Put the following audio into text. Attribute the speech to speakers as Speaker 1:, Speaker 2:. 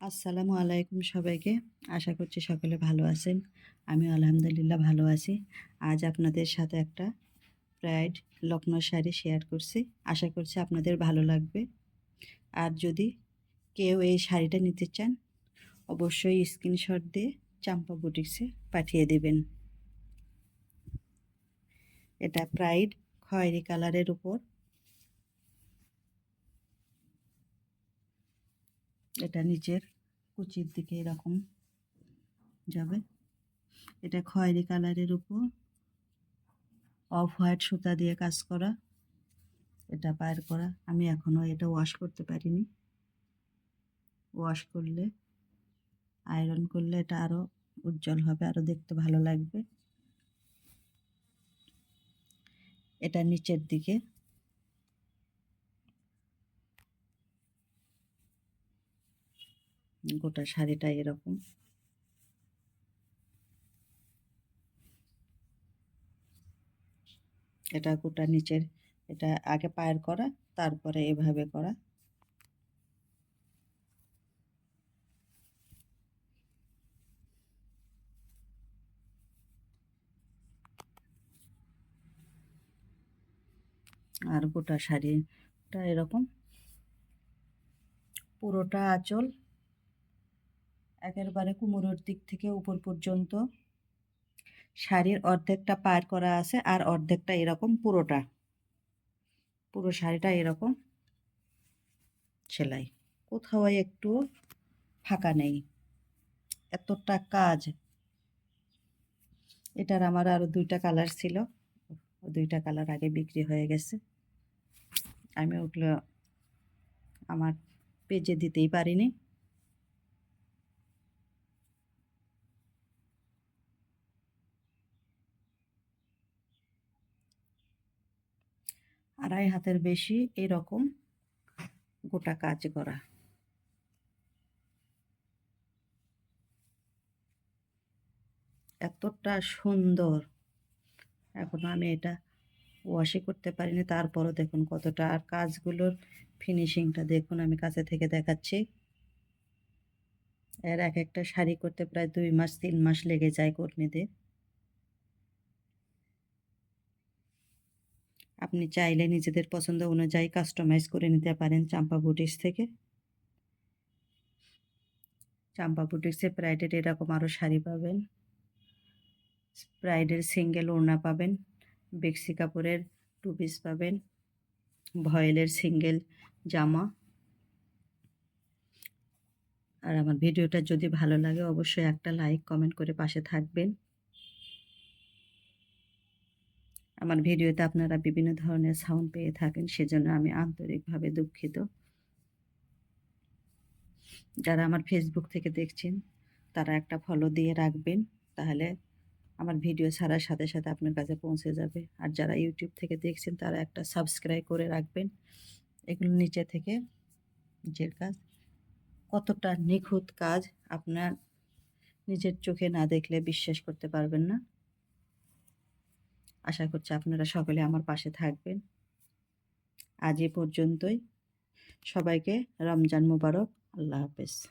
Speaker 1: আসসালামু আলাইকুম সবাইকে। আশা করছি সকলে ভালো আছেন। আমি আলহামদুলিল্লাহ ভালো আছি। আজ আপনাদের সাথে একটা প্রাইড লখনৌ শাড়ি শেয়ার করছি। আশা করছি আপনাদের ভালো লাগবে। আর যদি কেউ এই শাড়িটা নিতে চান, অবশ্যই স্ক্রিনশট দিয়ে চাম্পা বুটিক্সে পাঠিয়ে দেবেন। এটা প্রাইড খয়েরি কালারের উপর এটা নিচের কুচির দিকে এরকম যাবে। এটা খয়েরি কালারের উপর অফ হোয়াইট সুতা দিয়ে কাজ করা, এটা পায়ের করা। আমি এখনও এটা ওয়াশ করতে পারিনি। ওয়াশ করলে আয়রন করলে এটা আরও উজ্জ্বল হবে আরও দেখতে ভালো লাগবে। এটা নিচের দিকে গোটা শাড়িটা এরকম। এটা গোটা নিচের, এটা আগে পায়ের করা, তারপরে এভাবে করা। আর গোটা শাড়িটা এরকম। পুরোটা আঁচল একেবারে কুমোরের দিক থেকে উপর পর্যন্ত। শাড়ির অর্ধেকটা পার করা আছে আর অর্ধেকটা এরকম পুরোটা। পুরো শাড়িটা এরকম। সেলাই। কোথাও একটু ফাঁকা নেই। এতটা কাজ। এটার আমার আরও দুইটা কালার ছিল। দুইটা কালার আগে বিক্রি হয়ে গেছে। আমি ওগুলো আমার পেজে দিতেই পারিনি। আড়াই হাতের বেশি এরকম গোটা কাজ করা। এতটা সুন্দর। এখনও আমি এটা ওয়াশে করতে পারিনি, তারপরও দেখুন কতটা। আর কাজগুলোর ফিনিশিংটা দেখুন, আমি কাছে থেকে দেখাচ্ছি। এর এক একটা শাড়ি করতে প্রায় দুই মাস, তিন মাস লেগে যায় কর্মীদের। আপনি চাইলে নিজেদের পছন্দ অনুযায়ী কাস্টমাইজ করে নিতে পারেন চাম্পা বুটিক্স থেকে। চাম্পা বুটিক্সে প্রাইডের এরকম আরও শাড়ি পাবেন। প্রাইডের সিঙ্গেল ওড়না পাবেন। বেক্সি কাপড়ের টু পিস পাবেন। ভয়েলের সিঙ্গেল জামা। আর আমার ভিডিওটা যদি ভালো লাগে অবশ্যই একটা লাইক কমেন্ট করে পাশে থাকবেন। আমার ভিডিওতে আপনারা বিভিন্ন ধরনের সাউন্ড পেয়ে থাকেন, সেজন্য আমি আন্তরিকভাবে দুঃখিত। যারা আমার ফেসবুক থেকে দেখছেন, তারা একটা ফলো দিয়ে রাখবেন, তাহলে আমার ভিডিও ছাড়ার সাথে সাথে আপনার কাছে পৌঁছে যাবে। আর যারা ইউটিউব থেকে দেখছেন, তারা একটা সাবস্ক্রাইব করে রাখবেন। এগুলো নিচে থেকে নিজের কাজ, কতটা নিখুঁত কাজ আপনার নিজের চোখে না দেখলে বিশ্বাস করতে পারবেন না। আশা করছি আপনারা সকলে আমার পাশে থাকবেন। আজ এ পর্যন্তই। সবাইকে রমজান মুবারক। আল্লাহ হাফেজ।